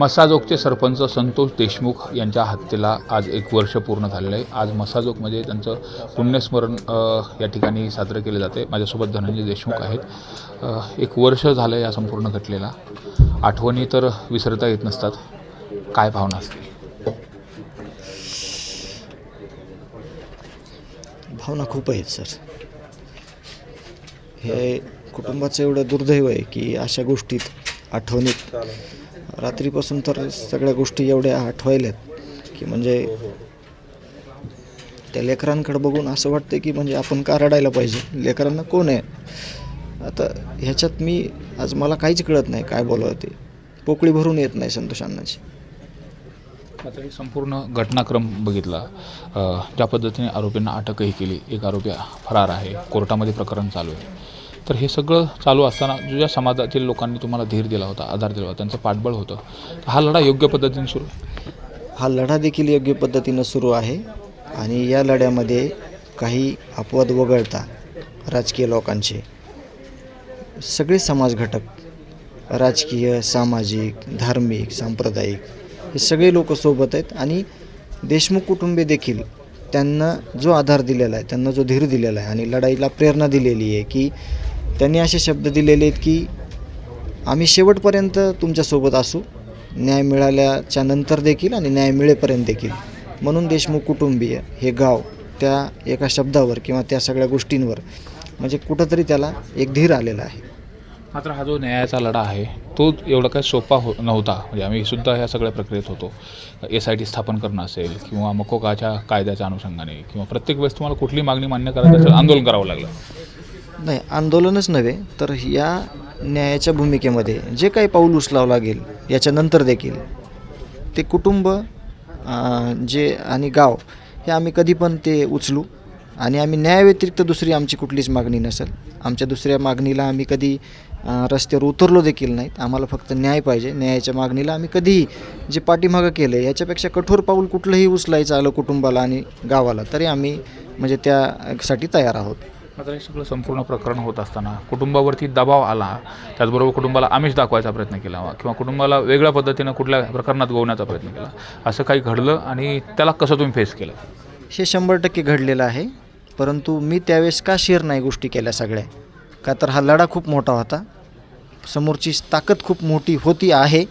मसाजोगचे सरपंच संतोष देशमुख यांच्या हत्येला आज एक वर्ष पूर्ण झालेलं आहे. आज मसाजोगमध्ये त्यांचं पुण्यस्मरण या ठिकाणी साजरं केलं जाते. माझ्यासोबत धनंजय देशमुख आहेत. एक वर्ष झालं या संपूर्ण घटलेला आठवणी तर विसरता येत नसतात. काय भावना असते भावना खूप आहेत सर. हे कुटुंबाचं एवढं दुर्दैव आहे की अशा गोष्टीत आठवणीत रात्रीपासून तर सगळ्या गोष्टी एवढ्या आठवायल्यात की म्हणजे त्या लेकरांकडे बघून असं वाटतं की म्हणजे आपण का रडायला पाहिजे? लेकरांना कोण आहे? आता ह्याच्यात मी आज मला काहीच कळत नाही काय बोलावं ते. पोकळी भरून येत नाही संतोष अण्णाची. आता संपूर्ण घटनाक्रम बघितला. ज्या पद्धतीने आरोपींना अटकही केली. एक आरोपी फरार आहे. कोर्टामध्ये प्रकरण चालू आहे. तर हे सगळं चालू असताना ज्या समाजातील लोकांनी तुम्हाला धीर दिला होता आधार दिला होता त्यांचं पाठबळ होतं हा लढा योग्य पद्धतीने सुरू हा लढा देखील योग्य पद्धतीनं सुरू आहे आणि या लढ्यामध्ये काही अपवाद वगळता राजकीय लोकांचे सगळे समाज घटक राजकीय सामाजिक धार्मिक सांप्रदायिक हे सगळे लोक सोबत आहेत आणि देशमुख कुटुंबे देखील त्यांना जो आधार दिलेला आहे त्यांना जो धीर दिलेला आहे आणि लढाईला प्रेरणा दिलेली आहे की त्यांनी असे शब्द दिलेले आहेत की आम्ही शेवटपर्यंत तुमच्यासोबत असू. न्याय मिळाल्याच्या नंतर देखील आणि न्याय मिळेपर्यंत देखील. म्हणून देशमुख कुटुंबीय हे गाव त्या एका शब्दावर किंवा त्या सगळ्या गोष्टींवर म्हणजे कुठंतरी त्याला एक धीर आलेला आहे. मात्र हा जो न्यायाचा लढा आहे तो एवढा काही सोपा हो नव्हता. म्हणजे आम्ही सुद्धा ह्या सगळ्या प्रक्रियेत होतो. एस आय टी स्थापन करणं असेल किंवा मकोकाच्या कायद्याच्या अनुषंगाने किंवा प्रत्येक वेळेस तुम्हाला कुठली मागणी मान्य करायचं असेल आंदोलन करावं लागलं. नाही आंदोलनच नव्हे तर या न्यायाच्या भूमिकेमध्ये जे काही पाऊल उचलावं लागेल याच्यानंतर देखील ते कुटुंब जे आणि गाव हे आम्ही कधी पण ते उचलू. आणि आम्ही न्यायाव्यतिरिक्त दुसरी आमची कुठलीच मागणी नसेल. आमच्या दुसऱ्या मागणीला आम्ही कधी रस्त्यावर उतरलो देखील नाहीत. आम्हाला फक्त न्याय पाहिजे. न्यायाच्या मागणीला आम्ही कधीही जे पाठीमागं केलं आहे याच्यापेक्षा कठोर पाऊल कुठलंही उचलायचं आलं कुटुंबाला आणि गावाला तरी आम्ही म्हणजे त्यासाठी तयार आहोत. मात्र हे सगळं संपूर्ण प्रकरण होत असताना कुटुंबावरती दबाव आला त्याचबरोबर कुटुंबाला आमिष दाखवायचा प्रयत्न केला किंवा कुटुंबाला वेगळ्या पद्धतीनं कुठल्या प्रकरणात गोवण्याचा प्रयत्न केला असं काही घडलं आणि त्याला कसं तुम्ही फेस केलं? हे शंभर टक्के घडलेलं आहे परंतु मी त्यावेळेस का शेअर नाही गोष्टी केल्या सगळ्या? का तर हा लढा खूप मोठा होता. समोरची ताकद खूप मोठी होती आहे.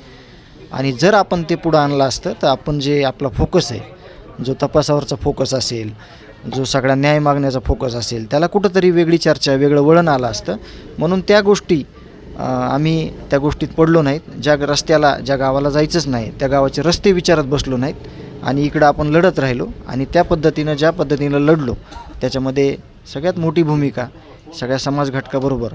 आणि जर आपण ते पुढं आणलं असतं तर आपण जे आपला फोकस आहे जो तपासावरचा फोकस असेल जो सगळा न्याय मागण्याचा फोकस असेल त्याला कुठंतरी वेगळी चर्चा वेगळं वळण आलं असतं. म्हणून त्या गोष्टी आम्ही त्या गोष्टीत पडलो नाहीत. ज्या रस्त्याला ज्या गावाला जायचंच नाही त्या गावाचे रस्ते विचारत बसलो नाहीत. आणि इकडं आपण लढत राहिलो आणि त्या पद्धतीनं ज्या पद्धतीनं लढलो त्याच्यामध्ये सगळ्यात मोठी भूमिका सगळ्या समाज घटकाबरोबर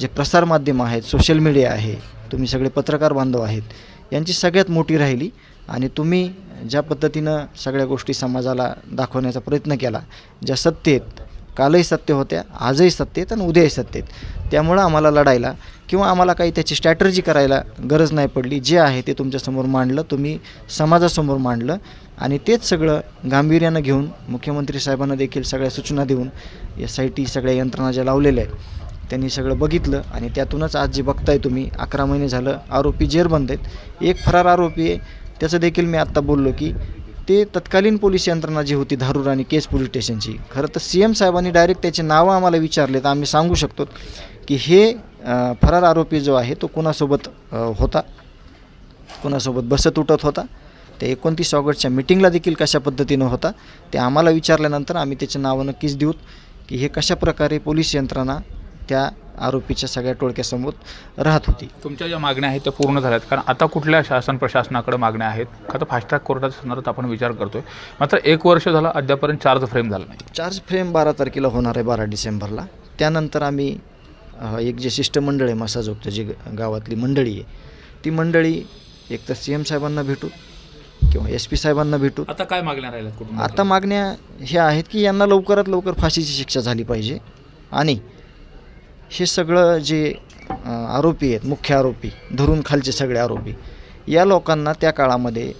जे प्रसारमाध्यमं आहेत सोशल मीडिया आहे तुम्ही सगळे पत्रकार बांधव आहेत यांची सगळ्यात मोठी राहिली. आणि तुम्ही ज्या पद्धतीनं सगळ्या गोष्टी समाजाला दाखवण्याचा प्रयत्न केला ज्या सत्तेत कालही सत्य होत्या आजही सत्य आहेत आणि उद्याही सत्य आहेत त्यामुळं आम्हाला लढायला किंवा आम्हाला काही त्याची स्ट्रॅटर्जी करायला गरज नाही पडली. जे आहे ते तुमच्यासमोर मांडलं तुम्ही समाजासमोर मांडलं आणि तेच सगळं गांभीर्यानं घेऊन मुख्यमंत्री साहेबांना देखील सगळ्या सूचना देऊन एस आय टी सगळ्या यंत्रणा ज्या लावलेल्या आहेत त्यांनी सगळं बघितलं आणि त्यातूनच आज जे बघताय तुम्ही अकरा महिने झालं आरोपी जेरबंद आहेत. एक फरार आरोपी आहे त्याचं देखील मी आत्ता बोललो की ते तत्कालीन पोलीस यंत्रणा जी होती धारूर आणि केस पोलीस स्टेशनची खरं तर सी एम साहेबांनी डायरेक्ट त्याचे नावं आम्हाला विचारले तर आम्ही सांगू शकतो की हे फरार आरोपी जो आहे तो कोणासोबत होता? कोणासोबत बसत उठत होता? ते एकोणतीस ऑगस्टच्या मिटिंगला देखील कशा पद्धतीनं होता? ते आम्हाला विचारल्यानंतर आम्ही त्याचं नावं नक्कीच देऊत की हे कशा प्रकारे पोलीस यंत्रणा त्या आरोपीच्या सगळ्या टोळक्यासमोर राहत होती. तुमच्या ज्या मागण्या आहेत त्या पूर्ण झाल्यात. कारण आता कुठल्या शासन प्रशासनाकडे मागण्या आहेत? का तर फास्ट ट्रॅक कोर्टाच्या संदर्भात आपण विचार करतोय. मात्र एक वर्ष झालं अद्यापर्यंत चार्ज फ्रेम झाला नाही. चार्ज फ्रेम बारा तारखेला होणार आहे बारा डिसेंबरला. त्यानंतर आम्ही एक जे शिष्टमंडळ आहे मसाजोगचं जी गावातली मंडळी आहे ती मंडळी एक तर सी एम साहेबांना भेटू किंवा एस पी साहेबांना भेटू. आता काय मागण्या राहिल्यात कुठून? आता मागण्या ह्या आहेत की यांना लवकरात लवकर फाशीची शिक्षा झाली पाहिजे. आणि हे सगळं जे आरोपी आहेत मुख्य आरोपी धरून खालचे सगळे आरोपी या लोकांना त्या काळामध्ये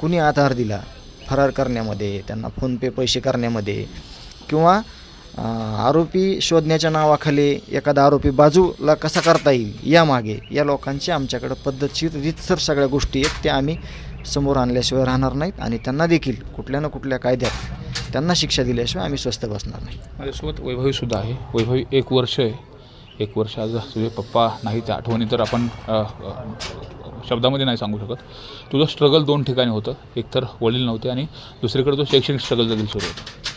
कुणी आधार दिला? फरार करण्यामध्ये त्यांना फोनपे पैसे करण्यामध्ये किंवा आरोपी शोधण्याच्या नावाखाली एखादा आरोपी बाजूला कसा करता येईल यामागे या लोकांची आमच्याकडं पद्धतशीर रीतसर सगळ्या गोष्टी आहेत त्या आम्ही समोर आणल्याशिवाय राहणार नाहीत आणि त्यांना देखील कुठल्या ना कुठल्या कायद्यात त्यांना शिक्षा दिल्याशिवाय आम्ही स्वस्थ बसणार नाही. माझ्यासोबत वैभवीसुद्धा आहे. वैभवी एक वर्ष आहे. एक वर्ष आज तुझे पप्पा नाही त्या आठवणी तर आपण शब्दामध्ये नाही सांगू शकत. तुझं स्ट्रगल दोन ठिकाणी होतं. एकतर वडील नव्हते आणि दुसरीकडे तो शैक्षणिक स्ट्रगल देखील सुरू होतं.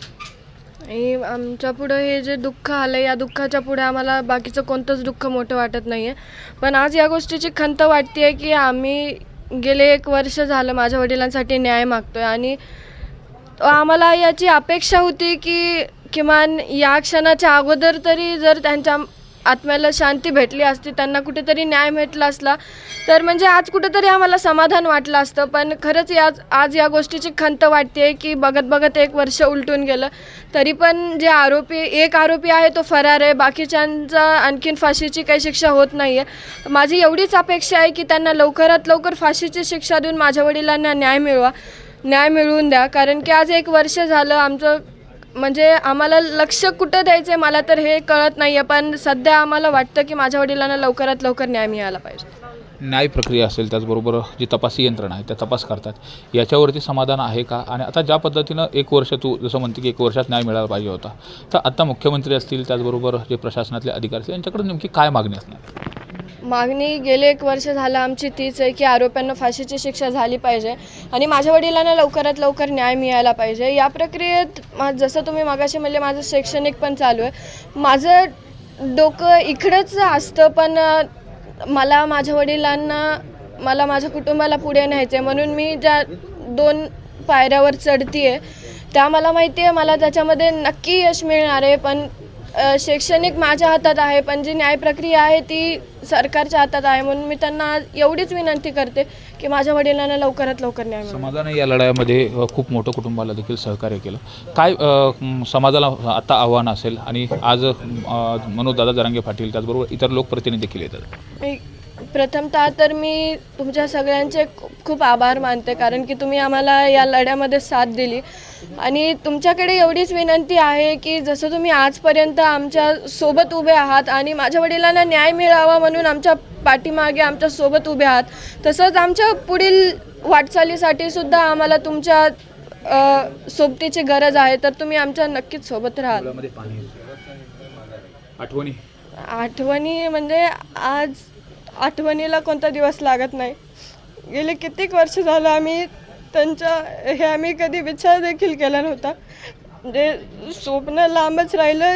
आणि आमच्या पुढं हे जे दुःख आलं या दुःखाच्या पुढे आम्हाला बाकीचं कोणतंच दुःख मोठं वाटत नाही आहे पण आज या गोष्टीची खंत वाटते की आम्ही गेले एक वर्ष झालं माझ्या वडिलांसाठी न्याय मागतो आहे आणि आम्हाला याची अपेक्षा होती की किमान या क्षणाच्या अगोदर तरी जर त्यांच्या आत्म्याला शांती भेटली असती त्यांना कुठेतरी न्याय भेटला असला तर म्हणजे आज कुठेतरी आम्हाला समाधान वाटलं असतं. पण खरंच या आज या गोष्टीची खंत वाटते की बघत बघत एक वर्ष उलटून गेलं. तरी पण जे आरोपी एक आरोपी आहे तो फरार आहे. बाकीच्यांचा आणखीन फाशीची काही शिक्षा होत नाही आहे माझी एवढीच अपेक्षा आहे की त्यांना लवकरात लवकर फाशीची शिक्षा देऊन माझ्या वडिलांना न्याय मिळवा न्याय मिळवून द्या. कारण की आज एक वर्ष झालं आमचं म्हणजे आम्हाला लक्ष कुठं द्यायचं आहे मला तर हे कळत नाही आहे पण सध्या आम्हाला वाटतं की माझ्या वडिलांना लवकरात लवकर न्याय मिळाला पाहिजे. न्याय प्रक्रिया असेल त्याचबरोबर जी तपासी यंत्रणा आहे त्या तपास करतात. याच्यावरती समाधान आहे का? आणि आता ज्या पद्धतीनं एक वर्ष तू जसं म्हणते की एक वर्षात न्याय मिळाला पाहिजे होता तर आता मुख्यमंत्री असतील त्याचबरोबर जे प्रशासनातले अधिकारी असतील यांच्याकडे नेमकी काय मागणी असणार? मागणी गेले एक वर्ष झालं आमची तीच आहे की आरोप्यांना फाशीची शिक्षा झाली पाहिजे आणि माझ्या वडिलांना लवकरात लवकर न्याय मिळायला पाहिजे. या प्रक्रियेत मा जसं तुम्ही मागाशी म्हणले माझं शैक्षणिक पण चालू आहे. माझं डोकं इकडंच असतं पण मला माझ्या वडिलांना मला माझ्या कुटुंबाला पुढे न्यायचं आहे म्हणून मी ज्या दोन पायऱ्यावर चढती आहे त्या मला माहिती आहे मला त्याच्यामध्ये नक्की यश मिळणार आहे पण शैक्षणिक माझ्या हातात आहे पण जी न्याय प्रक्रिया आहे ती सरकारच्या हातात आहे म्हणून मी त्यांना एवढीच विनंती करते की माझ्या वडिलांना लवकरात लवकर न्याय मिळावा समाजाने या लढ्यामध्ये अ, खूप मोठं कुटुंबाला देखील सहकार्य केलं. काय अ, म, समाजाला आता आव्हान असेल आणि आज अ, मनोजदादा जरांगे पाटील त्याचबरोबर इतर लोकप्रतिनिधी देखील येतात? मी प्रथमतः तर मी तुमच्या सगळ्यांचे खूप आभार मानते कारण की तुम्ही आम्हाला या लढ्यामध्ये साथ दिली. आणि तुमच्याकडे एवढीच विनंती आहे की जसं तुम्ही आजपर्यंत आमच्यासोबत उभे आहात आणि माझ्या वडिलांना न्याय मिळावा म्हणून आमच्या पाठीमागे आमच्यासोबत उभे आहात तसंच आमच्या पुढील वाटचालीसाठी सुद्धा आम्हाला तुमच्या सोबतीची गरज आहे. तर तुम्ही आमच्या नक्कीच सोबत राहाल. आठवणी? आठवणी म्हणजे आज आठवणीला कोणता दिवस लागत नाही. गेले कित्येक वर्ष झालं आम्ही त्यांच्या हे आम्ही कधी विचार देखील केला नव्हता. म्हणजे स्वप्न लांबच राहिलं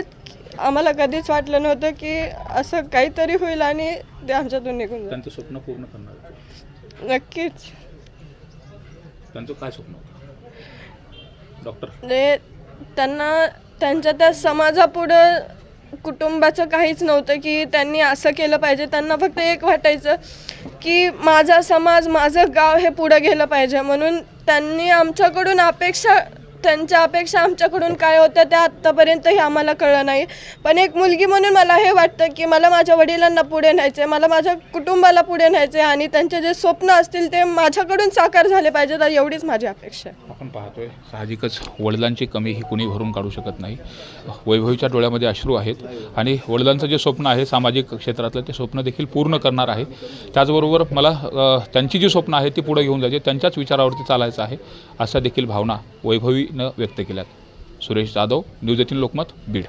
आम्हाला कधीच वाटलं नव्हतं की असं काहीतरी होईल आणि ते आमच्यातून निघून त्यांचं स्वप्न पूर्ण करणार नक्कीच. त्यांचं काय स्वप्न डॉक्टर? म्हणजे त्यांना त्यांच्या त्या समाजापुढं कुटुंबाचं काहीच नव्हतं की त्यांनी असं केलं पाहिजे. त्यांना फक्त एक वाटायचं की माझा समाज माझं गाव हे पुढं गेलं पाहिजे. म्हणून त्यांनी आमच्याकडून अपेक्षा त्यांच्या अपेक्षा आमच्याकडून काय होत्या त्या आत्तापर्यंतही आम्हाला कळलं नाही. पण एक मुलगी म्हणून मला हे वाटतं की मला माझ्या वडिलांना पुढे न्यायचं आहे मला माझ्या कुटुंबाला पुढे न्यायचं आहे आणि त्यांचे जे स्वप्न असतील ते माझ्याकडून साकार झाले पाहिजे तर एवढीच माझी अपेक्षा आहे. आपण पाहतोय साहजिकच वडिलांची कमी ही कुणी भरून काढू शकत नाही. वैभवीच्या डोळ्यामध्ये अश्रू आहेत आणि वडिलांचं जे स्वप्न आहे सामाजिक क्षेत्रातलं ते स्वप्न देखील पूर्ण करणार आहे. त्याचबरोबर मला त्यांची जी स्वप्न आहेत ती पुढे घेऊन जायची त्यांच्याच विचारावरती चालायचं आहे अशा देखील भावना वैभवी व्यक्त केल्यात. Suresh Jadhav news eighteen Lokmat Beed.